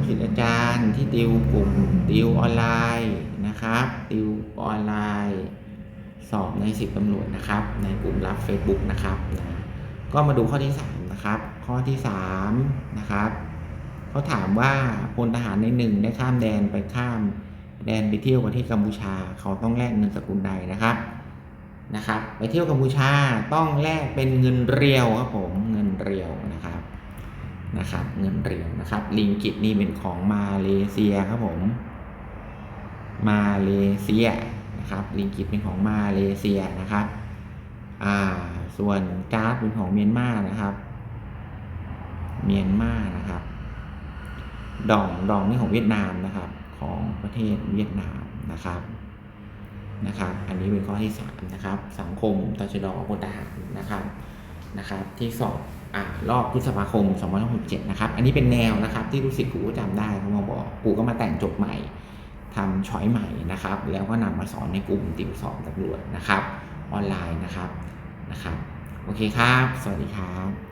กศิษย์อาจารย์ที่ติวกลุ่มติวออนไลน์นะครับติวออนไลน์ สอบในสิบตำรวจนะครับ ในกลุ่มลับ Facebook นะครับนะก็มาดูข้อที่สามนะครับ ข้อที่สามนะครับเขาถามว่าพลทหารในหนึ่งได้ข้ามแดนไปข้ามแดนไปเที่ยวประเทศกัมพูชา เขาต้องแลกเงินสกุลใดนะครับนะครับ ไปเที่ยวกัมพูชาต้องแลกเป็นเงินเรียวครับผมเงินเรียวนะ นะครับ เงินเหรียวนะครับ ลิงกิตนี่เป็นของมาเลเซียครับผม มาเลเซียนะครับ ลิงกิตเป็นของมาเลเซียนะครับ อ่า ส่วนการ์ดเป็นของเมียนมานะครับ เมียนมานะครับ ดองดองนี่ของเวียดนามนะครับ ของประเทศเวียดนามนะครับนะครับ อันนี้เป็นข้อที่สามนะครับ สังคมตชดพลทหารนะครับ นะครับ ที่สอบ อ่ารอบพฤษภาคม2567นะครับ อันนี้เป็นแนวนะครับที่รู้สึกครูก็จำได้เขามาบอกกูก็มาแต่งจบใหม่ทำช้อยใหม่นะครับ แล้วก็นำมาสอนในกลุ่มติวสอบตำรวจนะครับ ออนไลน์นะครับนะครับ โอเคครับ สวัสดีครับ